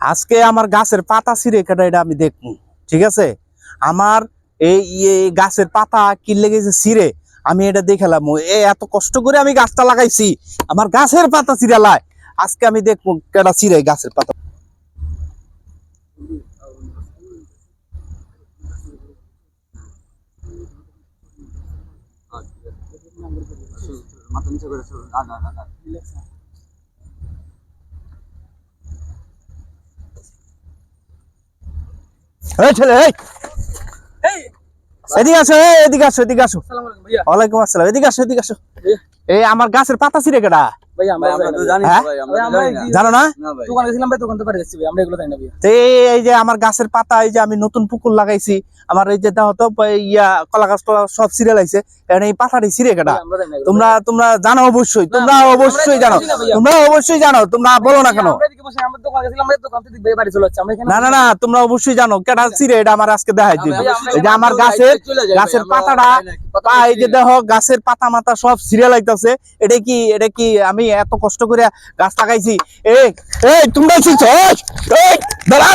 আজকে আমার গাছের পাতা ছিঁড়ে কাটা এটা আমি দেখব, ঠিক আছে? আমার এই গাছের পাতা কি লেগেছে ছিঁড়ে, আমি এটা দেখালাম। এ, এত কষ্ট করে আমি গাছটা লাগাইছি, আমার গাছের পাতা ছিঁড়ালায় আজকে আমি দেখব কেটা ছিঁড়ে গাছের পাতা। মাথা নিচে করে এই ছেলে এই। এদিকে আসো এদিকে আসো এদিকে আসো। ওয়ালাইকুম আসসালাম এদিকে আসো এদিকে আসো। এই আমার গাছের পাতা ছিঁড়ে কেটা জানি না এই যে আমার গাছের পাতা এই যে আমি নতুন পুকুর লাগাইছি আমার এই যে দেখো ইয়া কলা গাছ টলা সব ছিঁড়ে লাইছে এখন এই পাতাটি ছিঁড়ে কেটা। তোমরা তোমরা জানো অবশ্যই তোমরা অবশ্যই জানো। তোমরা অবশ্যই জানো তোমরা বলো না কেন। বসে আমরা দোকানে গেছিলাম ভাই দোকান থেকে ভাই বাড়ি চলে যাচ্ছে। আমরা এখানে না না না তোমরা অবশ্যই জানো কেটা ছিঁড়ে এটা আমার আজকে দেখাই দিবে। ভাইয়া, এই যে আমার গাছের গাছের পাতাটা এই যে দেখো গাছের পাতা মাথা সব সিরিয়াল লাগতেছে। এটা কি এটা কি আমি এত কষ্ট করে গাছ লাগাইছি? এই এই তোমরা ছিড়ছো এই, এই দাঁড়া।